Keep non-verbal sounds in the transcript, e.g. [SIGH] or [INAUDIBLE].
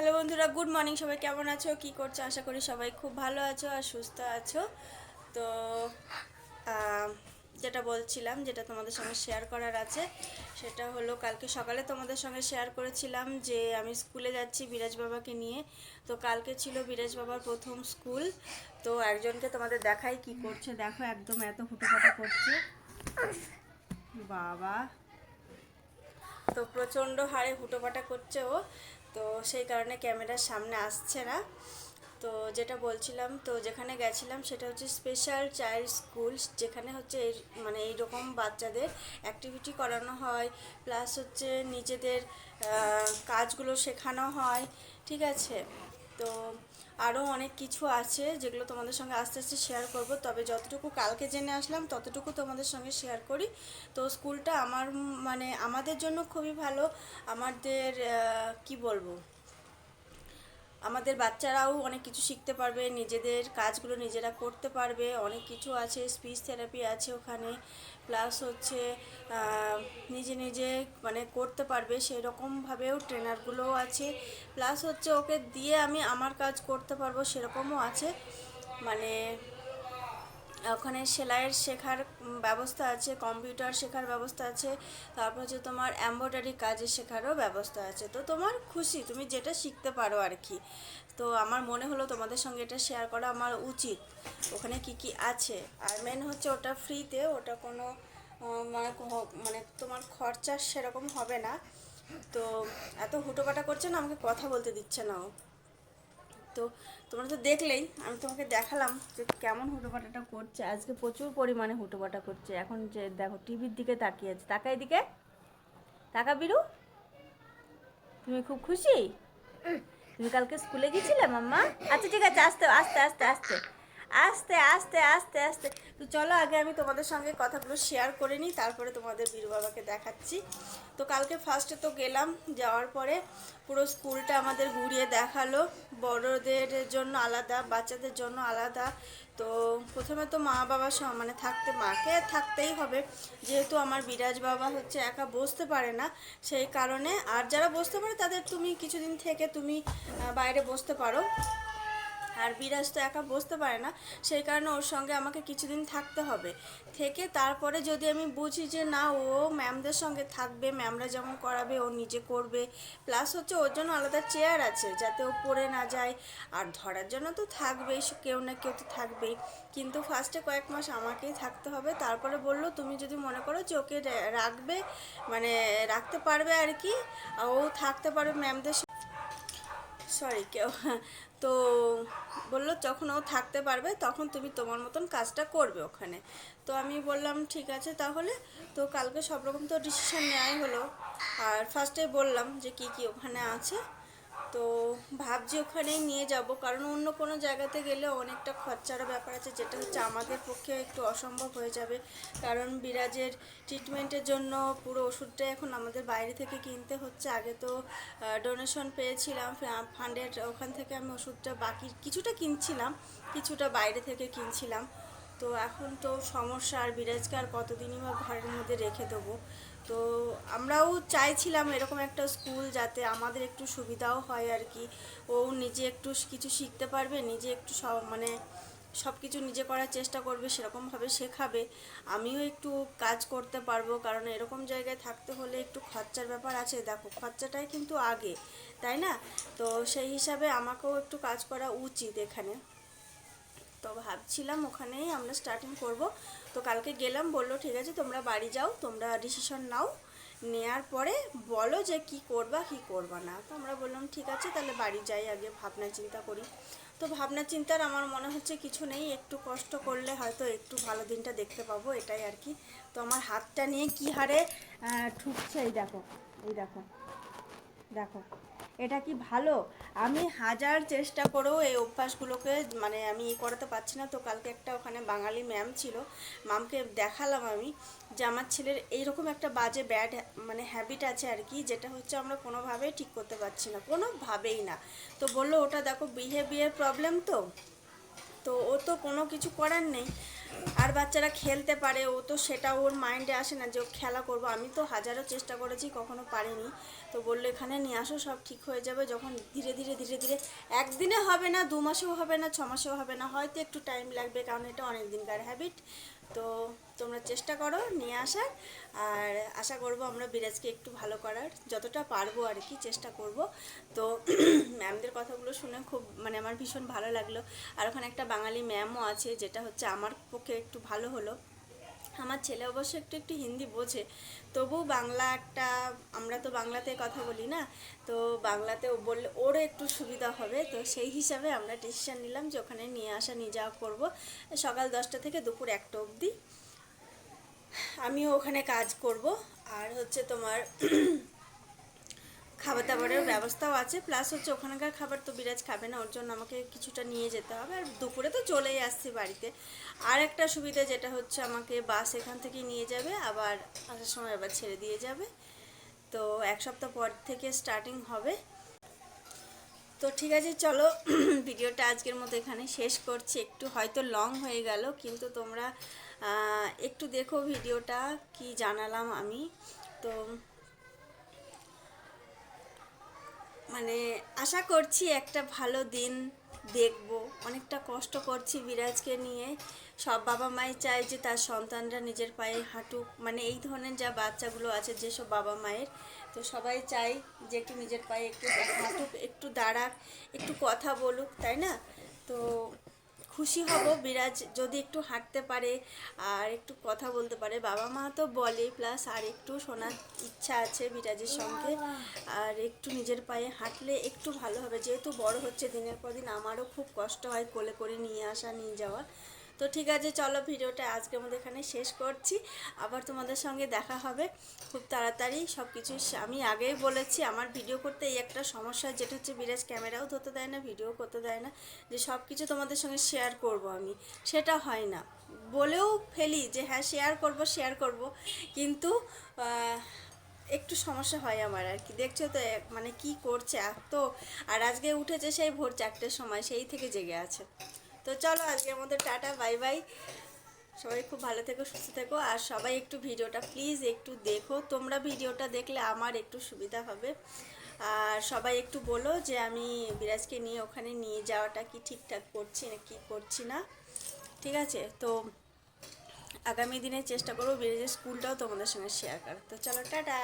Hello বন্ধুরা, good morning. সবাই কেমন আছো? কি করছ? আশা করি সবাই খুব ভালো আছো আর সুস্থ আছো। তো যেটা বলছিলাম, যেটা তোমাদের সঙ্গে শেয়ার করার আছে, সেটা হলো কালকে সকালে তোমাদের সঙ্গে শেয়ার করেছিলাম যে আমি স্কুলে যাচ্ছি বিরাজ বাবাকে নিয়ে। তো কালকে ছিল বিরাজ বাবার প্রথম স্কুল। তো একজনকে তোমাদের দেখাই কি করছে। দেখো, একদম এত হুটোপাটা করছে। বাবা। তো প্রচণ্ড হারে হুটোপাটা করছে ও। তো সেই কারণে ক্যামেরার সামনে আসছে না। তো যেটা বলছিলাম, তো যেখানে গেছিলাম সেটা হচ্ছে স্পেশাল চাইল্ড স্কুল যেখানে হচ্ছে এই মানে এইরকম বাচ্চাদের অ্যাক্টিভিটি করানো হয়। প্লাস হচ্ছে নিজেদের কাজগুলো শেখানো হয়। ঠিক আছে? তো আরও অনেক কিছু আছে যেগুলো তোমাদের সঙ্গে আস্তে আস্তে শেয়ার করব। তবে যতটুকু কালকে জেনে আসলাম, ততটুকু তোমাদের সঙ্গে শেয়ার করি। তো স্কুলটা আমার মানে আমাদের জন্য খুবই ভালো। আমাদের কি বলব? আমাদের বাচ্চারাও অনেক কিছু শিখতে পারবে, নিজেদের কাজগুলো নিজেরা করতে পারবে, অনেক কিছু আছে স্পিচ থেরাপি আছে ওখানে প্লাস হচ্ছে নিজে নিজে মানে করতে পারবে সেই রকমভাবেও ট্রেনারগুলোও আছে প্লাস হচ্ছে ওকে দিয়ে আমি আমার কাজ করতে পারব, সেরকমও আছে মানে ওখানে সেলাইয়ের শেখার ব্যবস্থা আছে, কম্পিউটার শেখার ব্যবস্থা আছে, তারপর হচ্ছে তোমার এম্ব্রয়ডারি কাজের শেখারও ব্যবস্থা আছে। তো তোমার খুশি, তুমি যেটা শিখতে পারো আর কি। তো আমার মনে হলো তোমাদের সঙ্গে এটা শেয়ার করা আমার উচিত। ওখানে কি কি আছে? আর মেন হচ্ছে ওটা ফ্রিতে ওটা কোনো মানে মানে তোমার খরচা সেরকম হবে না। তো এত হুটোপাটা করছে না, আমাকে কথা বলতে দিচ্ছে না ও। তো তোমরা তো দেখলেই, আমি তোমাকে দেখালাম যে কেমন হুটোপাটাটা করছে। আজকে প্রচুর পরিমাণে হুটোপাটা করছে। এখন যে দেখো, টিভির দিকে তাকিয়ে আছে। তাকা এদিকে। তাকা বিরু। তুমি খুব খুশি? তুমি কালকে স্কুলে গেছিলে মাম্মা? আচ্ছা ঠিক আছে, আসতে আসতে আসতে, আস্তে। আস্তে আস্তে আস্তে আস্তে। তো চলো, আগে আমি তোমাদের সঙ্গে কথাগুলো শেয়ার করে নিই, তারপরে তোমাদের বীরু বাবাকে দেখাচ্ছি। তো কালকে ফার্স্টে তো গেলাম, যাওয়ার পরে পুরো স্কুলটা আমাদের ঘুরিয়ে দেখাল। বড়দের জন্য আলাদা, বাচ্চাদের জন্য আলাদা। তো প্রথমে তো মা বাবা সহ মানে থাকতে, মাকে থাকতেই হবে। যেহেতু আমার বিরাজ বাবা হচ্ছে একা বসতে পারে না, সেই কারণে আর যারা বসতে পারে তাদের তুমি কিছুদিন থেকে তুমি বাইরে বসতে পারো। আর বিরাজ তো একা বসতে পারে না, সেই কারণে ওর সঙ্গে আমাকে কিছুদিন থাকতে হবে। থেকে তারপরে যদি আমি বুঝি যে না, ও ম্যামদের সঙ্গে থাকবে, ম্যামরা যেমন করাবে, ও নিজে করবে প্লাস হচ্ছে ওর জন্য আলাদা চেয়ার আছে, যাতে ও পড়ে না যায়। আর ধরার জন্য তো থাকবেই কেউ না কেউ তো থাকবেই। কিন্তু ফার্স্টে কয়েক মাস আমাকেই থাকতে হবে, তারপরে বলল, তুমি যদি মনে করো যে ওকে রাখবে মানে রাখতে পারবে আর কি, ও থাকতে পারবে ম্যামদের সরি কেউ তো বলল, যখন ও থাকতে পারবে, তখন তুমি তোমার মতন কাজটা করবে ওখানে। তো আমি বললাম, ঠিক আছে তাহলে। তো কালকে সব রকম তো ডিসিশান নেওয়াই হলো। আর ফার্স্টে বললাম যে কি কি ওখানে আছে। তো ভাবছি ওখানেই নিয়ে যাব। কারণ অন্য কোনো জায়গাতে গেলে অনেকটা খরচারও ব্যাপার আছে, যেটা হচ্ছে আমাদের পক্ষে একটু অসম্ভব হয়ে যাবে। কারণ বিরাজের ট্রিটমেন্টের জন্য পুরো ওষুধটা এখন আমাদের বাইরে থেকে কিনতে হচ্ছে। আগে তো ডোনেশন পেয়েছিলাম ফান্ডের ওখান থেকে আমি ওষুধটা বাকি কিছুটা কিনছিলাম, কিছুটা বাইরে থেকে কিনছিলাম। তো এখন তো সমস্যা, আর বিরাজকে আর কতদিনই বা ঘরের মধ্যে রেখে দেবো। তো আমরাও চাইছিলাম এরকম একটা স্কুল যাতে আমাদের একটু সুবিধাও হয় আর কি। ও নিজে একটু কিছু শিখতে পারবে, নিজে একটু সব মানে সব কিছু নিজে করার চেষ্টা করবে, সেরকমভাবে শেখাবে। আমিও একটু কাজ করতে পারব, কারণ এরকম জায়গায় থাকতে হলে একটু খরচার ব্যাপার আছে। দেখো, খরচাটাই কিন্তু আগে, তাই না? তো সেই হিসাবে আমাকেও একটু কাজ করা উচিত এখানে। তো ভাবছিলাম ওখানেই আমরা স্টার্টিং করব। তো কালকে গেলাম, বলল, ঠিক আছে, তোমরা বাড়ি যাও, তোমরা ডিসিশন নাও। নেয়ার পরে বলো যে কি করবা কি করবা না। তো আমরা বললাম, ঠিক আছে, তাহলে বাড়ি যাই, আগে ভাবনা চিন্তা করি। তো ভাবনা চিন্তার আমার মনে হচ্ছে কিছু নেই, একটু কষ্ট করলে হয়তো একটু ভালো দিনটা দেখতে পাবো, এটাই আর কি। তো আমার হাতটা নিয়ে কি হারে ঠুকছে, এই দেখো এই দেখো দেখো। এটা কি ভালো? আমি হাজার চেষ্টা করেও এই অভ্যাসগুলোকে মানে আমি ই করাতে পারছি না। তো কালকে একটা ওখানে বাঙালি ম্যাম ছিল ম্যামকে দেখালাম আমি যে আমার ছেলের এইরকম একটা বাজে ব্যাড মানে হ্যাবিট আছে আর কি, যেটা হচ্ছে আমরা কোনোভাবেই ঠিক করতে পারছি না, কোনোভাবেই না। তো বলল, ওটা দেখো বিহেভিয়ার প্রবলেম তো? তো ও তো কোনো কিছু করার নেই। আর বাচ্চারা খেলতে পারে, ও তো সেটা ওর মাইন্ডে আসে না যে ও খেলা করব। আমি তো হাজারো চেষ্টা করেছি, কখনো পারিনি। তো বলল, এখানে নিয়ে আসো, সব ঠিক হয়ে যাবে। যখন ধীরে ধীরে ধীরে ধীরে একদিনে হবে না, দু মাসেও হবে না, ছ মাসেও হবে না, হয়তো একটু টাইম লাগবে, কারণ এটা অনেক দিনকার হ্যাবিট তো তোমরা চেষ্টা করো নিয়ে আসার। আর আশা করব আমরা বিরাজকে একটু ভালো করার। যতটা পারব আর কি চেষ্টা করব। তো [CLEARS THROAT] ম্যামদের কথাগুলো শুনে খুব মানে আমার ভীষণ ভালো লাগল। আর ওখানে একটা বাঙালি ম্যামও আছে, যেটা হচ্ছে আমার পক্ষে একটু ভালো হলো। আমার ছেলে অবশ্য একটু একটু হিন্দি বোঝে। তবু বাংলা একটা, আমরা তো বাংলাতে কথা বলি না? তো বাংলাতে ও বললে ওরও একটু সুবিধা হবে। তো সেই হিসাবে আমরা ডিসিশান নিলাম যে ওখানে নিয়ে আসা, নিয়ে যাওয়া করব। সকাল দশটা থেকে দুপুর একটা অবধি। আমিও ওখানে কাজ করব। আর হচ্ছে তোমার খাবার দাবারের ব্যবস্থাও আছে প্লাস হচ্ছে ওখানকার খাবার তো বিরাজ খাবে না, ওর জন্য আমাকে কিছুটা নিয়ে যেতে হবে, আর দুপুরে তো চলেই আসছি বাড়িতে। আর একটা সুবিধা যেটা হচ্ছে আমাকে বাস এখান থেকে নিয়ে যাবে, আবার আসার সময় আবার ছেড়ে দিয়ে যাবে। তো এক সপ্তাহ পর থেকে স্টার্টিং হবে। তো ঠিক আছে, চলো [CLEARS THROAT] ভিডিওটা আজকের মতো এখানে শেষ করছি। একটু হয়তো লং হয়ে গেল, কিন্তু তোমরা একটু দেখো ভিডিওটা, কি জানালাম আমি। তো মানে আশা করছি একটা ভালো দিন দেখব। অনেকটা কষ্ট করছি বিরাজকে নিয়ে। সব বাবা মাই চায় যে তার সন্তানরা নিজের পায়ে হাঁটুক। মানে এই ধরনের যা বাচ্চাগুলো আছে, যেসব বাবা মায়ের, তো সবাই চাই যে একটু নিজের পায়ে একটু হাঁটুক, একটু দাঁড়াক, একটু কথা বলুক, তাই না? তো খুশি হব। বিরাজ যদি একটু হাঁটতে পারে আর একটু কথা বলতে পারে, বাবা মা তো বলে প্লাস আর একটু শোনার ইচ্ছা আছে বিরাজের সঙ্গে। আর একটু নিজের পায়ে হাঁটলে একটু ভালো হবে। যেহেতু বড় হচ্ছে, দিনের পর দিন আমারও খুব কষ্ট হয় কোলে করে নিয়ে আসা, নিয়ে যাওয়া। তো ঠিক আছে, চলো ভিডিওটা আজকের মধ্যে এখানে শেষ করছি। আবার তোমাদের সঙ্গে দেখা হবে। খুব তাড়াতাড়ি সব কিছু আমি আগেই বলেছি, আমার ভিডিও করতে এই একটা সমস্যা, যেটা হচ্ছে বিরাজ ক্যামেরাও ধরতে দেয় না, ভিডিও করতে দেয় না, যে সব কিছু তোমাদের সঙ্গে শেয়ার করব আমি। সেটা হয় না। বলেও ফেলি যে হ্যাঁ শেয়ার করব শেয়ার করব, কিন্তু একটু সমস্যা হয় আমার আর কি। দেখছ তো মানে কি করছে এত? আর আজকে উঠেছে সেই ভোর চারটের সময়, সেই থেকে জেগে আছে। তো চলো আজকের মতো টাটা, বাই বাই। সবাই খুব ভালো থেকো, সুস্থ থেকো। আর সবাই একটু ভিডিওটা প্লিজ একটু দেখো। তোমরা ভিডিওটা দেখলে আমার একটু সুবিধা হবে। আর সবাই একটু বলো যে আমি বিরাজকে নিয়ে ওখানে নিয়ে যাওয়াটা কি ঠিকঠাক করছি না কি করছি না। ঠিক আছে? তো আগামী দিনে চেষ্টা করব বিরাজের স্কুলটাও তোমাদের সঙ্গে শেয়ার করার। তো চলো, টাটা।